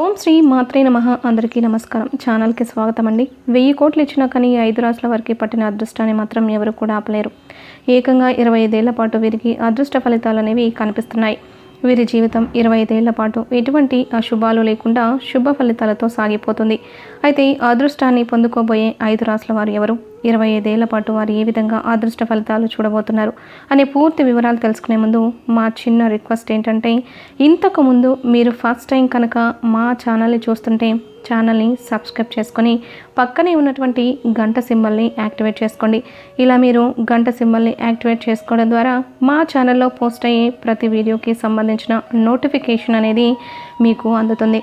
ఓం శ్రీ మాత్రే నమ. అందరికీ నమస్కారం. ఛానల్కి స్వాగతం అండి వెయ్యి కోట్లు ఇచ్చినా కానీ ఐదు రాసుల వరకే పట్టిన అదృష్టాన్ని మాత్రం ఎవరు కూడా ఆపలేరు. ఏకంగా ఇరవై ఐదేళ్ళ పాటు వీరికి అదృష్ట ఫలితాలు అనేవి కనిపిస్తున్నాయి. వీరి జీవితం ఇరవై ఐదేళ్ళ పాటు ఎటువంటి అశుభాలు లేకుండా శుభ ఫలితాలతో సాగిపోతుంది. అయితే అదృష్టాన్ని పొందుకోబోయే ఐదు రాసుల వారు ఎవరు? ఇరవై ఐదేళ్ళ పాటు వారు ఏ విధంగా అదృష్ట ఫలితాలు చూడబోతున్నారు అనే పూర్తి వివరాలు తెలుసుకునే ముందు మా చిన్న రిక్వెస్ట్ ఏంటంటే ఇంతకు ముందు మీరు ఫస్ట్ టైం కనుక మా ఛానల్ని చూస్తుంటే ఛానల్ని సబ్స్క్రైబ్ చేసుకొని పక్కనే ఉన్నటువంటి గంట సింబల్ని యాక్టివేట్ చేసుకోండి. ఇలా మీరు గంట సింబల్ని యాక్టివేట్ చేసుకోవడం ద్వారా మా ఛానల్లో పోస్ట్ అయ్యే ప్రతి వీడియోకి సంబంధించిన నోటిఫికేషన్ అనేది మీకు అందుతుంది.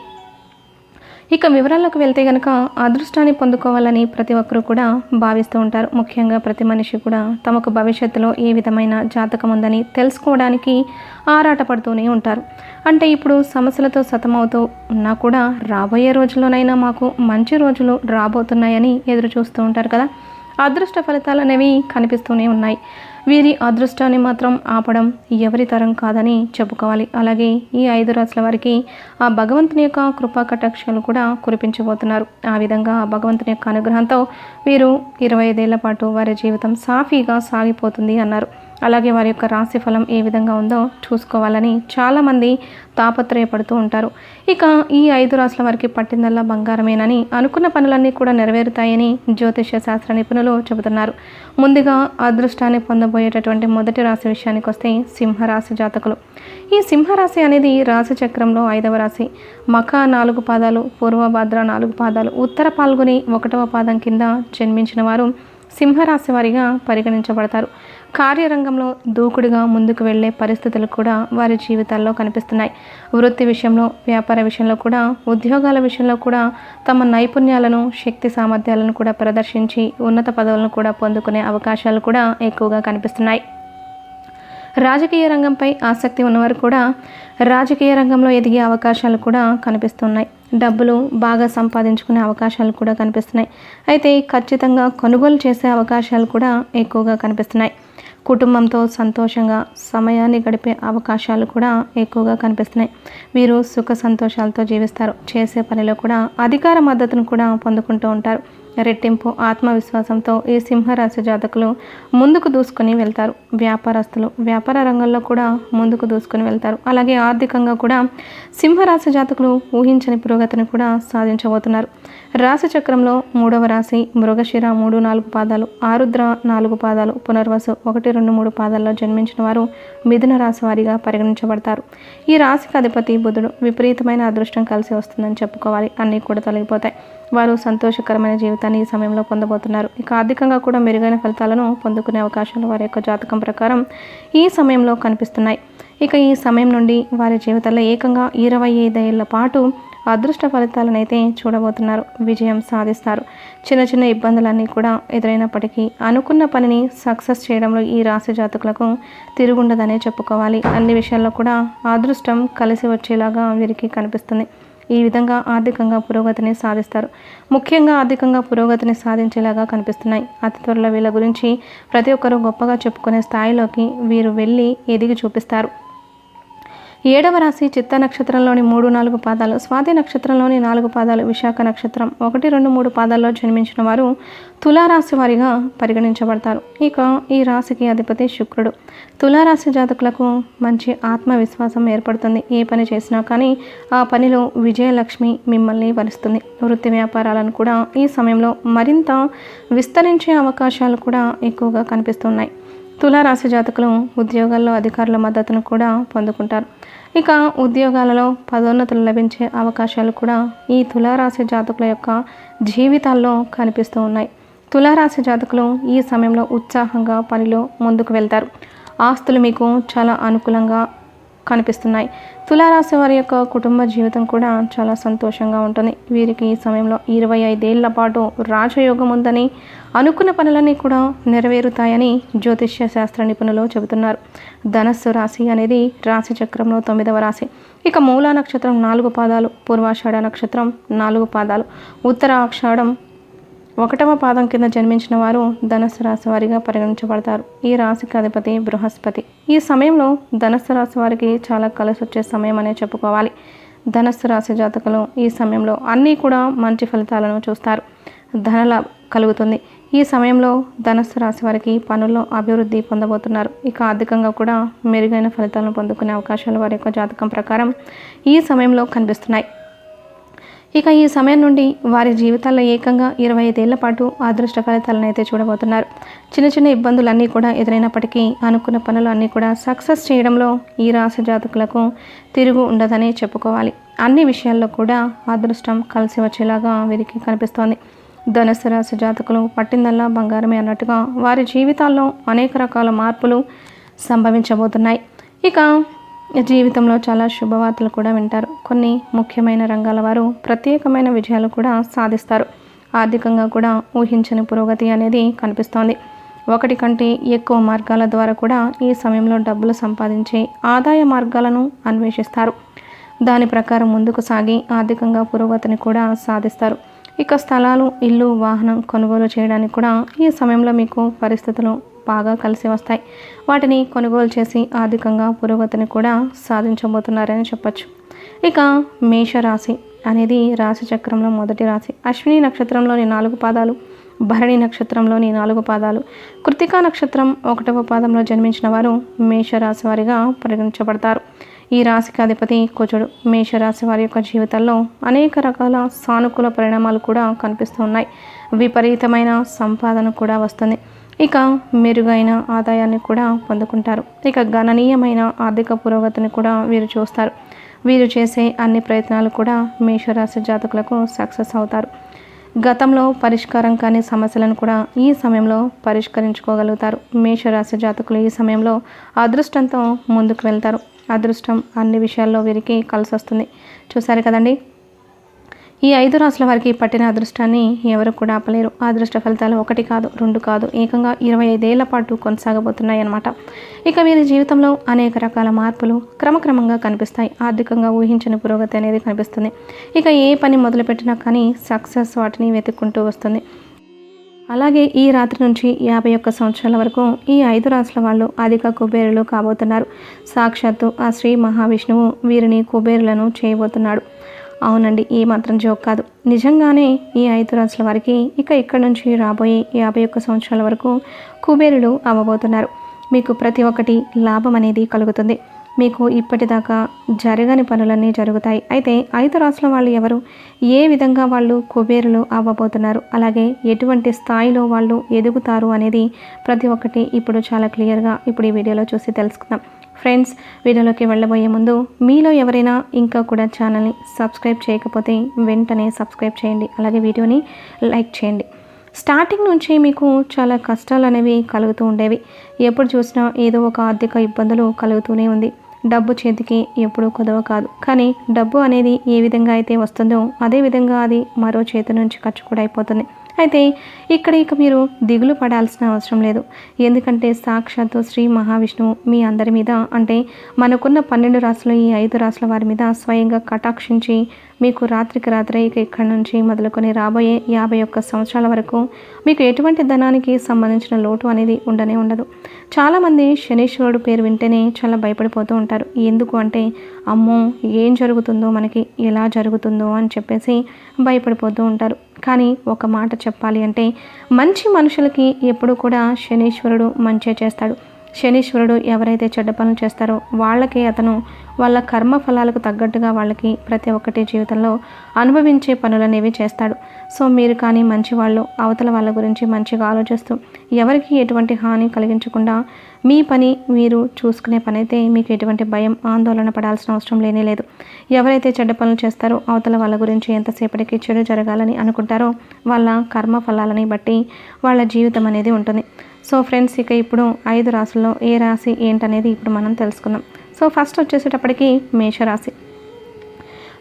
ఇక వివరాల్లోకి వెళ్తే కనుక అదృష్టాన్ని పొందుకోవాలని ప్రతి ఒక్కరూ కూడా భావిస్తూ ఉంటారు. ముఖ్యంగా ప్రతి మనిషి కూడా తమకు భవిష్యత్తులో ఏ విధమైన జాతకం ఉందని తెలుసుకోవడానికి ఆరాటపడుతూనే ఉంటారు. అంటే ఇప్పుడు సమస్యలతో సతమవుతూ ఉన్నా కూడా రాబోయే రోజుల్లోనైనా మాకు మంచి రోజులు రాబోతున్నాయని ఎదురు చూస్తూ ఉంటారు కదా. అదృష్ట ఫలితాలు అనేవి కనిపిస్తూనే ఉన్నాయి. వీరి అదృష్టాన్ని మాత్రం ఆపడం ఎవరి తరం కాదని చెప్పుకోవాలి. అలాగే ఈ ఐదు రాసుల వారికి ఆ భగవంతుని యొక్క కృపా కటాక్షాలు కూడా కురిపించబోతున్నారు. ఆ విధంగా ఆ భగవంతుని యొక్క అనుగ్రహంతో వీరు ఇరవై ఐదేళ్ళ పాటు వారి జీవితం సాఫీగా సాగిపోతుంది అన్నారు. అలాగే వారి యొక్క రాశి ఫలం ఏ విధంగా ఉందో చూసుకోవాలని చాలామంది తాపత్రయపడుతూ ఉంటారు. ఇక ఈ ఐదు రాసుల వారికి పట్టిందల్లా బంగారమేనని అనుకున్న పనులన్నీ కూడా నెరవేరుతాయని జ్యోతిష్య శాస్త్ర నిపుణులు చెబుతున్నారు. ముందుగా అదృష్టాన్ని పొందబోయేటటువంటి మొదటి రాశి విషయానికి వస్తే సింహరాశి జాతకులు. ఈ సింహరాశి అనేది రాశి చక్రంలో ఐదవ రాశి. మఖ నాలుగు పాదాలు పూర్వభద్ర నాలుగు పాదాలు ఉత్తర పాల్గొని ఒకటవ పాదం కింద జన్మించిన వారు సింహరాశి వారిగా పరిగణించబడతారు. కార్యరంగంలో దూకుడుగా ముందుకు వెళ్ళే పరిస్థితులు కూడా వారి జీవితాల్లో కనిపిస్తున్నాయి. వృత్తి విషయంలో వ్యాపార విషయంలో కూడా ఉద్యోగాల విషయంలో కూడా తమ నైపుణ్యాలను శక్తి సామర్థ్యాలను కూడా ప్రదర్శించి ఉన్నత పదవులను కూడా పొందుకునే అవకాశాలు కూడా ఎక్కువగా కనిపిస్తున్నాయి. రాజకీయ రంగంపై ఆసక్తి ఉన్నవారు కూడా రాజకీయ రంగంలో ఎదిగే అవకాశాలు కూడా కనిపిస్తున్నాయి. డబ్బులు బాగా సంపాదించుకునే అవకాశాలు కూడా కనిపిస్తున్నాయి. అయితే ఖచ్చితంగా కొనుగోలు చేసే అవకాశాలు కూడా ఎక్కువగా కనిపిస్తున్నాయి. కుటుంబంతో సంతోషంగా సమయాన్ని గడిపే అవకాశాలు కూడా ఎక్కువగా కనిపిస్తున్నాయి. వీరు సుఖ సంతోషాలతో జీవిస్తారు. చేసే పనిలో కూడా అధికార మద్దతును కూడా పొందుకుంటూ ఉంటారు. రెట్టింపు ఆత్మవిశ్వాసంతో ఈ సింహరాశి జాతకులు ముందుకు దూసుకొని వెళ్తారు. వ్యాపారస్తులు వ్యాపార రంగంలో కూడా ముందుకు దూసుకొని వెళ్తారు. అలాగే ఆర్థికంగా కూడా సింహరాశి జాతకులు ఊహించని పురోగతిని కూడా సాధించబోతున్నారు. రాశి చక్రంలో మూడవ రాశి మృగశిర మూడు నాలుగు పాదాలు ఆరుద్ర నాలుగు పాదాలు పునర్వసు ఒకటి రెండు మూడు పాదాల్లో జన్మించిన వారు మిథున రాశి వారిగా పరిగణించబడతారు. ఈ రాశికి అధిపతి బుధుడు. విపరీతమైన అదృష్టం కలిసి వస్తుందని చెప్పుకోవాలి. అన్నీ కూడా తొలగిపోతాయి. వారు సంతోషకరమైన జీవితాన్ని ఈ సమయంలో పొందబోతున్నారు. ఇక ఆర్థికంగా కూడా మెరుగైన ఫలితాలను పొందుకునే అవకాశాలు వారి యొక్క జాతకం ప్రకారం ఈ సమయంలో కనిపిస్తున్నాయి. ఇక ఈ సమయం నుండి వారి జీవితంలో ఏకంగా ఇరవై ఐదేళ్ళ పాటు అదృష్ట ఫలితాలనైతే చూడబోతున్నారు. విజయం సాధిస్తారు. చిన్న చిన్న ఇబ్బందులన్నీ కూడా ఎదురైనప్పటికీ అనుకున్న పనిని సక్సెస్ చేయడంలో ఈ రాశి జాతకులకు తిరుగుండదనే చెప్పుకోవాలి. అన్ని విషయాల్లో కూడా అదృష్టం కలిసి వచ్చేలాగా వీరికి కనిపిస్తుంది. ఈ విధంగా ఆర్థికంగా పురోగతిని సాధిస్తారు. ముఖ్యంగా ఆర్థికంగా పురోగతిని సాధించేలాగా కనిపిస్తున్నాయి. అతి త్వరలో వీళ్ళ గురించి ప్రతి ఒక్కరూ గొప్పగా చెప్పుకునే స్థాయిలోకి వీరు వెళ్ళి ఎదిగి చూపిస్తారు. ఏడవ రాశి చిత్త నక్షత్రంలోని మూడు నాలుగు పాదాలు స్వాతి నక్షత్రంలోని నాలుగు పాదాలు విశాఖ నక్షత్రం. ఒకటి రెండు మూడు పాదాల్లో జన్మించిన వారు తులారాశి వారిగా పరిగణించబడతారు. ఇక ఈ రాశికి అధిపతి శుక్రుడు. తులారాశి జాతకులకు మంచి ఆత్మవిశ్వాసం ఏర్పడుతుంది. ఏ పని చేసినా కానీ ఆ పనిలో విజయలక్ష్మి మిమ్మల్ని వరిస్తుంది. వృత్తి వ్యాపారాలను కూడా ఈ సమయంలో మరింత విస్తరించే అవకాశాలు కూడా ఎక్కువగా కనిపిస్తున్నాయి. తులారాశి జాతకులు ఉద్యోగాల్లో అధికారుల మద్దతును కూడా పొందుకుంటారు. ఇక ఉద్యోగాలలో పదోన్నతులు లభించే అవకాశాలు కూడా ఈ తులారాశి జాతకుల యొక్క జీవితాల్లో కనిపిస్తూ ఉన్నాయి. తులారాశి జాతకులు ఈ సమయంలో ఉత్సాహంగా పనిలో ముందుకు వెళ్తారు. ఆస్తులు మీకు చాలా అనుకూలంగా కనిపిస్తున్నాయి. తులారాశి వారి యొక్క కుటుంబ జీవితం కూడా చాలా సంతోషంగా ఉంటుంది. వీరికి ఈ సమయంలో ఇరవై ఐదేళ్ళ పాటు రాజయోగం ఉందని అనుకున్న పనులన్నీ కూడా నెరవేరుతాయని జ్యోతిష్య శాస్త్ర నిపుణులు చెబుతున్నారు. ధనస్సు రాశి అనేది రాశి చక్రంలో తొమ్మిదవ రాశి. ఇక మూలా నక్షత్రం నాలుగు పాదాలు పూర్వాషాఢ నక్షత్రం నాలుగు పాదాలు. ఉత్తరాషాఢం ఒకటవ పాదం కింద జన్మించిన వారు ధనస్సు రాశి వారిగా పరిగణించబడతారు. ఈ రాశికి అధిపతి బృహస్పతి. ఈ సమయంలో ధనస్సు రాశి వారికి చాలా కలిసి వచ్చే సమయం అనే చెప్పుకోవాలి. ధనస్సు రాశి జాతకులు ఈ సమయంలో అన్నీ కూడా మంచి ఫలితాలను చూస్తారు. ధనలాభ కలుగుతుంది. ఈ సమయంలో ధనస్సు రాశి వారికి పనుల్లో అభివృద్ధి పొందబోతున్నారు. ఇక ఆర్థికంగా కూడా మెరుగైన ఫలితాలను పొందుకునే అవకాశాలు వారి యొక్క జాతకం ప్రకారం ఈ సమయంలో కనిపిస్తున్నాయి. ఇక ఈ సమయం నుండి వారి జీవితాల్లో ఏకంగా ఇరవై ఐదేళ్ళ పాటు అదృష్ట ఫలితాలను అయితే చూడబోతున్నారు. చిన్న చిన్న ఇబ్బందులన్నీ కూడా ఎదురైనప్పటికీ అనుకున్న పనులు అన్నీ కూడా సక్సెస్ చేయడంలో ఈ రాశి జాతకులకు తిరుగు ఉండదని చెప్పుకోవాలి. అన్ని విషయాల్లో కూడా అదృష్టం కలిసి వచ్చేలాగా వీరికి కనిపిస్తోంది. ధనుసు రాశి జాతకులు పట్టిందల్లా బంగారమే అన్నట్టుగా వారి జీవితాల్లో అనేక రకాల మార్పులు సంభవించబోతున్నాయి. ఇక జీవితంలో చాలా శుభవార్తలు కూడా వింటారు. కొన్ని ముఖ్యమైన రంగాల వారు ప్రత్యేకమైన విజయాలు కూడా సాధిస్తారు. ఆర్థికంగా కూడా ఊహించని పురోగతి అనేది కనిపిస్తోంది. ఒకటి కంటే ఎక్కువ మార్గాల ద్వారా కూడా ఈ సమయంలో డబ్బులు సంపాదించే ఆదాయ మార్గాలను అన్వేషిస్తారు. దాని ప్రకారం ముందుకు సాగి ఆర్థికంగా పురోగతిని కూడా సాధిస్తారు. ఇక స్థలాలు ఇల్లు వాహనం కొనుగోలు చేయడానికి కూడా ఈ సమయంలో మీకు పరిస్థితులు బాగా కలిసి వస్తాయి. వాటిని కొనుగోలు చేసి ఆర్థికంగా పురోగతిని కూడా సాధించబోతున్నారని చెప్పచ్చు. ఇక మేషరాశి అనేది రాశి చక్రంలో మొదటి రాశి. అశ్విని నక్షత్రంలోని నాలుగు పాదాలు భరణి నక్షత్రంలోని నాలుగు పాదాలు. కృతికా నక్షత్రం ఒకటవ పాదంలో జన్మించిన వారు మేషరాశి వారిగా పరిగణించబడతారు. ఈ రాశికి అధిపతి కుజుడు. మేషరాశి వారి యొక్క జీవితంలో అనేక రకాల సానుకూల పరిణామాలు కూడా కనిపిస్తూ ఉన్నాయి. విపరీతమైన సంపాదన కూడా వస్తుంది. ఇక మెరుగైన ఆదాయాన్ని కూడా పొందుకుంటారు. ఇక గణనీయమైన ఆర్థిక పురోగతిని కూడా వీరు చూస్తారు. వీరు చేసే అన్ని ప్రయత్నాలు కూడా మేషరాశి జాతకులకు సక్సెస్ అవుతారు. గతంలో పరిష్కారం కాని సమస్యలను కూడా ఈ సమయంలో పరిష్కరించుకోగలుగుతారు. మేషరాశి జాతకులు ఈ సమయంలో అదృష్టంతో ముందుకు వెళ్తారు. అదృష్టం అన్ని విషయాల్లో వీరికి కలిసి వస్తుంది చూసారు కదండి? ఈ ఐదు రాసుల వారికి పట్టిన అదృష్టాన్ని ఎవరు కూడా ఆపలేరు. ఆ అదృష్ట ఫలితాలు ఒకటి కాదు రెండు కాదు ఏకంగా ఇరవై ఐదేళ్ళ పాటు కొనసాగబోతున్నాయి అన్నమాట ఇక వీరి జీవితంలో అనేక రకాల మార్పులు క్రమక్రమంగా కనిపిస్తాయి. ఆర్థికంగా ఊహించిన పురోగతి అనేది కనిపిస్తుంది. ఇక ఏ పని మొదలుపెట్టినా కానీ సక్సెస్ వాటిని వెతుక్కుంటూ వస్తుంది. అలాగే ఈ రాత్రి నుంచి యాభై ఒక్క సంవత్సరాల వరకు ఈ ఐదు రాసుల వాళ్ళు అధిక కుబేరులు కాబోతున్నారు. సాక్షాత్తు ఆ శ్రీ మహావిష్ణువు వీరిని కుబేరులను చేయబోతున్నాడు. అవునండి ఏ మాత్రం జోక్ కాదు. నిజంగానే ఈ ఐదు రాసుల వారికి ఇక ఇక్కడ నుంచి రాబోయే యాభై ఒక్క సంవత్సరాల వరకు కుబేరులు అవ్వబోతున్నారు. మీకు ప్రతి ఒక్కటి లాభం అనేది కలుగుతుంది. మీకు ఇప్పటిదాకా జరగని పనులన్నీ జరుగుతాయి. అయితే ఐదు రాసుల వాళ్ళు ఎవరు? ఏ విధంగా వాళ్ళు కుబేరులు అవ్వబోతున్నారు? అలాగే ఎటువంటి స్థాయిలో వాళ్ళు ఎదుగుతారు అనేది ప్రతి ఒక్కటి ఇప్పుడు చాలా క్లియర్గా ఇప్పుడు ఈ వీడియోలో చూసి తెలుసుకుందాం. ఫ్రెండ్స్ వీడియోలోకి వెళ్ళబోయే ముందు మీలో ఎవరైనా ఇంకా కూడా ఛానల్ని సబ్స్క్రైబ్ చేయకపోతే వెంటనే సబ్స్క్రైబ్ చేయండి. అలాగే వీడియోని లైక్ చేయండి. స్టార్టింగ్ నుంచి మీకు చాలా కష్టాలు అనేవి కలుగుతూ ఉండేవి. ఎప్పుడు చూసినా ఏదో ఒక ఆర్థిక ఇబ్బందులు కలుగుతూనే ఉంది. డబ్బు చేతికి ఎప్పుడూ కుదవ కాదు. కానీ డబ్బు అనేది ఏ విధంగా అయితే వస్తుందో అదే విధంగా అది మరో చేతి నుంచి ఖర్చు కూడా అయిపోతుంది. అయితే ఇక్కడ ఇక మీరు దిగులు పడాల్సిన అవసరం లేదు. ఎందుకంటే సాక్షాత్తు శ్రీ మహావిష్ణువు మీ అందరి మీద అంటే మనకున్న పన్నెండు రాసులు ఈ ఐదు రాసుల వారి మీద స్వయంగా కటాక్షించి మీకు రాత్రికి రాత్రే ఇక ఇక్కడి నుంచి మొదలుకొని రాబోయే యాభై ఒక్క సంవత్సరాల వరకు మీకు ఎటువంటి ధనానికి సంబంధించిన లోటు అనేది ఉండనే ఉండదు. చాలామంది శనీశ్వరుడు పేరు వింటేనే చాలా భయపడిపోతూ ఉంటారు. ఎందుకు అంటే అమ్మో ఏం జరుగుతుందో మనకి ఎలా జరుగుతుందో అని చెప్పేసి భయపడిపోతూ ఉంటారు. కానీ ఒక మాట చెప్పాలి అంటే మంచి మనుషులకి ఎప్పుడు కూడా శనీశ్వరుడు మంచే చేస్తాడు. శనీశ్వరుడు ఎవరైతే చెడ్డ పనులు చేస్తారో వాళ్ళకి అతను వాళ్ళ కర్మ ఫలాలకు తగ్గట్టుగా వాళ్ళకి ప్రతి ఒక్కటి జీవితంలో అనుభవించే పనులనేవి చేస్తాడు. సో మీరు కానీ మంచి వాళ్ళు అవతల వాళ్ళ గురించి మంచిగా ఆలోచిస్తూ ఎవరికి ఎటువంటి హాని కలిగించకుండా మీ పని మీరు చూసుకునే పని అయితే మీకు ఎటువంటి భయం ఆందోళన పడాల్సిన అవసరం లేనే లేదు. ఎవరైతే చెడ్డ పనులు చేస్తారో అవతల వాళ్ళ గురించి ఎంతసేపటికి చెడు జరగాలని అనుకుంటారో వాళ్ళ కర్మ ఫలాలని బట్టి వాళ్ళ జీవితం అనేది ఉంటుంది. సో ఫ్రెండ్స్ ఇక ఇప్పుడు ఐదు రాసుల్లో ఏ రాశి ఏంటనేది ఇప్పుడు మనం తెలుసుకుందాం. సో ఫస్ట్ వచ్చేసేటప్పటికి మేషరాశి.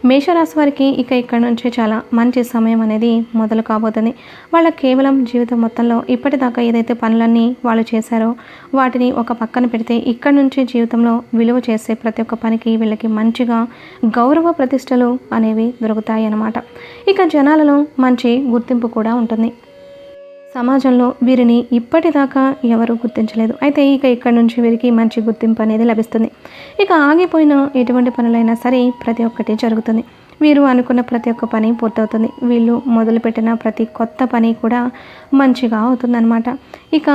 మేషరాశి వారికి ఇక ఇక్కడ నుంచే చాలా మంచి సమయం అనేది మొదలు కాబోతుంది. వాళ్ళ కేవలం జీవితం మొత్తంలో ఇప్పటిదాకా ఏదైతే పనులన్నీ వాళ్ళు చేశారో వాటిని ఒక పక్కన పెడితే ఇక్కడ నుంచి జీవితంలో విలువ చేసే ప్రతి ఒక్క పనికి వీళ్ళకి మంచిగా గౌరవ ప్రతిష్టలు అనేవి దొరుకుతాయి అన్నమాట ఇక జనాలలో మంచి గుర్తింపు కూడా ఉంటుంది. సమాజంలో వీరిని ఇప్పటిదాకా ఎవరు గుర్తించలేదు. అయితే ఇక ఇక్కడ నుంచి వీరికి మంచి గుర్తింపు అనేది లభిస్తుంది. ఇక ఆగిపోయిన ఎటువంటి పనులైనా సరే ప్రతి ఒక్కటి జరుగుతుంది. వీరు అనుకున్న ప్రతి ఒక్క పని పూర్తవుతుంది. వీళ్ళు మొదలుపెట్టిన ప్రతి కొత్త పని కూడా మంచిగా అవుతుందన్నమాట. ఇక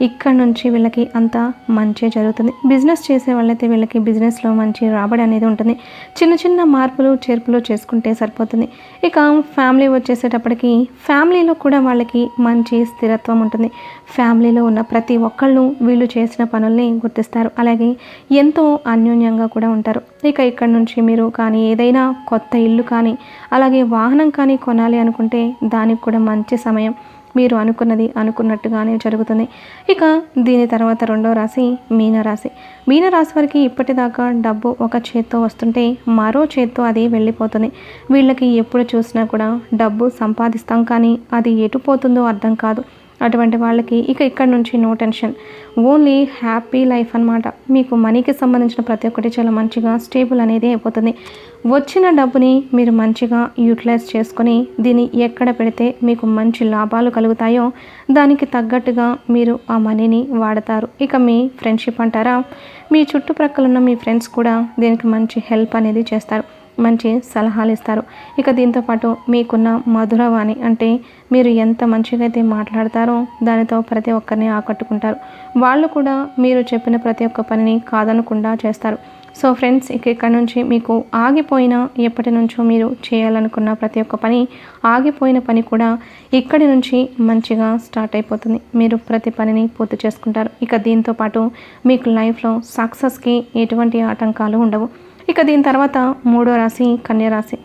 ఇక్కడ నుంచి వీళ్ళకి అంతా మంచి జరుగుతుంది. బిజినెస్ చేసే వాళ్ళైతే వీళ్ళకి బిజినెస్లో మంచి రాబడి అనేది ఉంటుంది. చిన్న చిన్న మార్పులు చేర్పులు చేసుకుంటే సరిపోతుంది. ఇక ఫ్యామిలీ వచ్చేసేటప్పటికి ఫ్యామిలీలో కూడా వాళ్ళకి మంచి స్థిరత్వం ఉంటుంది. ఫ్యామిలీలో ఉన్న ప్రతి ఒక్కళ్ళు వీళ్ళు చేసిన పనుల్ని గుర్తిస్తారు. అలాగే ఎంతో అన్యోన్యంగా కూడా ఉంటారు. ఇక ఇక్కడ నుంచి మీరు కానీ ఏదైనా కొత్త ఇల్లు కానీ అలాగే వాహనం కానీ కొనాలి అనుకుంటే దానికి కూడా మంచి సమయం. మీరు అనుకున్నది అనుకున్నట్టుగానే జరుగుతుంది. ఇక దీని తర్వాత రెండో రాశి మీనరాశి. మీనరాశి వారికి ఇప్పటిదాకా డబ్బు ఒక చేత్తో వస్తుంటే మరో చేత్తో అది వెళ్ళిపోతుంది. వీళ్ళకి ఎప్పుడు చూసినా కూడా డబ్బు సంపాదిస్తాం కానీ అది ఎటు పోతుందో అర్థం కాదు. అటువంటి వాళ్ళకి ఇక ఇక్కడ నుంచి no tension only happy life అనమాట మీకు మనీకి సంబంధించిన ప్రతి ఒక్కటి చాలా మంచిగా స్టేబుల్ అనేది అయిపోతుంది. వచ్చిన డబ్బుని మీరు మంచిగా యూటిలైజ్ చేసుకొని దీన్ని ఎక్కడ పెడితే మీకు మంచి లాభాలు కలుగుతాయో దానికి తగ్గట్టుగా మీరు ఆ మనీని వాడతారు. ఇక మీ ఫ్రెండ్షిప్ అంటారా? మీ చుట్టుప్రక్కల ఉన్న మీ ఫ్రెండ్స్ కూడా దీనికి మంచి హెల్ప్ అనేది చేస్తారు. మంచి సలహాలు ఇస్తారు ఇక దీంతోపాటు మీకున్న మధురవాణి అంటే మీరు ఎంత మంచిగా అయితే మాట్లాడతారో దానితో ప్రతి ఒక్కరిని ఆకట్టుకుంటారు. వాళ్ళు కూడా మీరు చెప్పిన ప్రతి ఒక్క పనిని కాదనకుండా చేస్తారు. సో ఫ్రెండ్స్ ఇక ఇక్కడ నుంచి మీకు ఆగిపోయిన ఎప్పటి నుంచో మీరు చేయాలనుకున్న ప్రతి ఒక్క పని ఆగిపోయిన పని కూడా ఇక్కడి నుంచి మంచిగా స్టార్ట్ అయిపోతుంది. మీరు ప్రతి పనిని పూర్తి చేసుకుంటారు. ఇక దీంతో పాటు మీకు లైఫ్లో సక్సెస్కి ఎటువంటి ఆటంకాలు ఉండవు. ఇక దీని తర్వాత మూడో రాశి కన్యరాశి.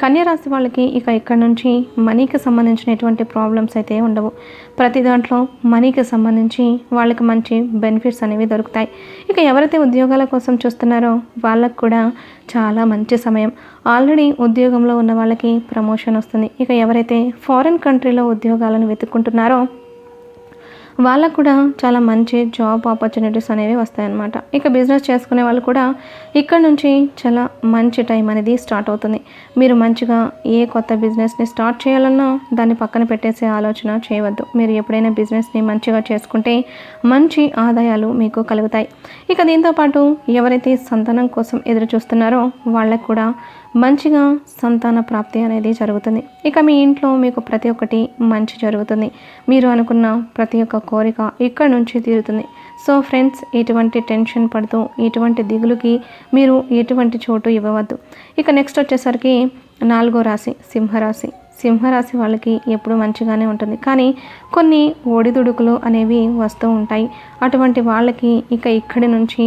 కన్యరాశి వాళ్ళకి ఇక ఇక్కడ నుంచి మనీకి సంబంధించిన ఎటువంటి ప్రాబ్లమ్స్ అయితే ఉండవు. ప్రతి దాంట్లో మనీకి సంబంధించి వాళ్ళకి మంచి బెనిఫిట్స్ అనేవి దొరుకుతాయి. ఇక ఎవరైతే ఉద్యోగాల కోసం చూస్తున్నారో వాళ్ళకు కూడా చాలా మంచి సమయం. ఆల్రెడీ ఉద్యోగంలో ఉన్న వాళ్ళకి ప్రమోషన్ వస్తుంది. ఇక ఎవరైతే ఫారిన్ కంట్రీలో ఉద్యోగాలను వెతుక్కుంటున్నారో వాళ్ళకు కూడా చాలా మంచి జాబ్ ఆపర్చునిటీస్ అనేవి వస్తాయన్నమాట. ఇక బిజినెస్ చేసుకునే వాళ్ళు కూడా ఇక్కడ నుంచి చాలా మంచి టైం అనేది స్టార్ట్ అవుతుంది. మీరు మంచిగా ఏ కొత్త బిజినెస్ని స్టార్ట్ చేయాలన్నా దాన్ని పక్కన పెట్టేసే ఆలోచన చేయవద్దు. మీరు ఎప్పుడైనా బిజినెస్ని మంచిగా చేసుకుంటే మంచి ఆదాయాలు మీకు కలుగుతాయి. ఇక దీంతోపాటు ఎవరైతే సంతానం కోసం ఎదురు చూస్తున్నారో వాళ్ళకు కూడా మంచిగా సంతాన ప్రాప్తి అనేది జరుగుతుంది. ఇక మీ ఇంట్లో మీకు ప్రతి ఒక్కటి మంచి జరుగుతుంది. మీరు అనుకున్న ప్రతి ఒక్క కోరిక ఇక్కడ నుంచి తీరుతుంది. సో ఫ్రెండ్స్ ఎటువంటి టెన్షన్ పడుతూ ఎటువంటి దిగులుకి మీరు ఎటువంటి చోటు ఇవ్వవద్దు. ఇక నెక్స్ట్ వచ్చేసరికి నాలుగో రాశి సింహరాశి. సింహరాశి వాళ్ళకి ఎప్పుడు మంచిగానే ఉంటుంది. కానీ కొన్ని ఒడిదుడుకులు అనేవి వస్తూ ఉంటాయి. అటువంటి వాళ్ళకి ఇక ఇక్కడి నుంచి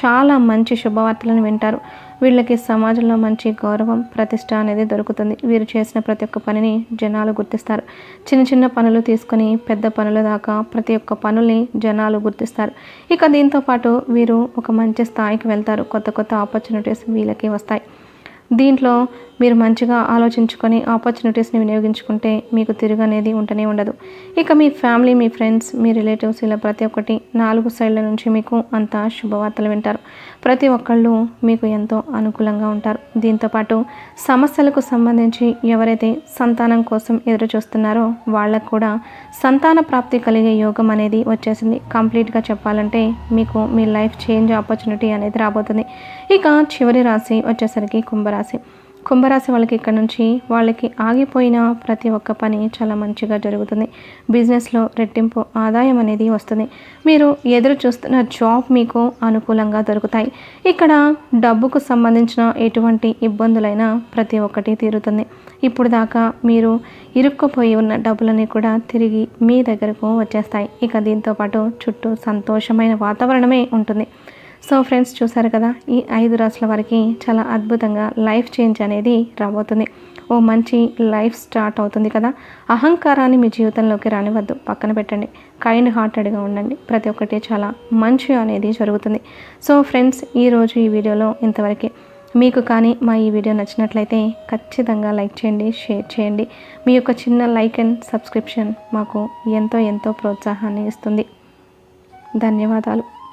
చాలా మంచి శుభవార్తలను వింటారు. వీళ్ళకి సమాజంలో మంచి గౌరవం ప్రతిష్ట అనేది దొరుకుతుంది. వీరు చేసిన ప్రతి ఒక్క పనిని జనాలు గుర్తిస్తారు. చిన్న చిన్న పనులు తీసుకొని పెద్ద పనుల దాకా ప్రతి ఒక్క పనుల్ని జనాలు గుర్తిస్తారు. ఇక దీంతో పాటు వీరు ఒక మంచి స్థాయికి వెళ్తారు. కొత్త కొత్త ఆపర్చునిటీస్ వీళ్ళకి వస్తాయి. దీంట్లో మీరు మంచిగా ఆలోచించుకొని ఆపర్చునిటీస్ని వినియోగించుకుంటే మీకు తిరుగు అనేది ఉండదు. ఇక మీ ఫ్యామిలీ మీ ఫ్రెండ్స్ మీ రిలేటివ్స్ ఇలా ప్రతి ఒక్కటి నాలుగు సైడ్ల నుంచి మీకు అంత శుభవార్తలు వింటారు. ప్రతి ఒక్కళ్ళు మీకు ఎంతో అనుకూలంగా ఉంటారు. దీంతోపాటు సమస్యలకు సంబంధించి ఎవరైతే సంతానం కోసం ఎదురు చూస్తున్నారో వాళ్ళకు కూడా సంతాన ప్రాప్తి కలిగే యోగం అనేది వచ్చేసింది. కంప్లీట్గా చెప్పాలంటే మీకు మీ లైఫ్ చేంజ్ ఆపర్చునిటీ అనేది రాబోతుంది. ఇక చివరి రాశి వచ్చేసరికి కుంభరాశి. కుంభరాశి వాళ్ళకి ఇక్కడ నుంచి వాళ్ళకి ఆగిపోయిన ప్రతి ఒక్క పని చాలా మంచిగా జరుగుతుంది. బిజినెస్లో రెట్టింపు ఆదాయం అనేది వస్తుంది. మీరు ఎదురు చూస్తున్న జాబ్ మీకు అనుకూలంగా దొరుకుతాయి. ఇక్కడ డబ్బుకు సంబంధించిన ఎటువంటి ఇబ్బందులైనా ప్రతి ఒక్కటి తీరుతుంది. ఇప్పుడు దాకా మీరు ఇరుక్కుపోయి ఉన్న డబ్బులన్నీ కూడా తిరిగి మీ దగ్గరకు వచ్చేస్తాయి. ఇక దీంతోపాటు చుట్టూ సంతోషమైన వాతావరణమే ఉంటుంది. సో ఫ్రెండ్స్ చూసారు కదా? ఈ ఐదు రాసుల వారికి చాలా అద్భుతంగా లైఫ్ చేంజ్ అనేది రాబోతుంది. ఓ మంచి లైఫ్ స్టార్ట్ అవుతుంది కదా? అహంకారాన్ని మీ జీవితంలోకి రానివద్దు పక్కన పెట్టండి. కైండ్ హార్టెడ్గా ఉండండి. ప్రతి ఒక్కటి చాలా మంచి అనేది జరుగుతుంది. సో ఫ్రెండ్స్ ఈరోజు ఈ వీడియోలో ఇంతవరకే. మీకు కానీ మా ఈ వీడియో నచ్చినట్లయితే ఖచ్చితంగా లైక్ చేయండి షేర్ చేయండి. మీ యొక్క చిన్న లైక్ అండ్ సబ్స్క్రిప్షన్ మాకు ఎంతో ఎంతో ప్రోత్సాహాన్ని ఇస్తుంది. ధన్యవాదాలు.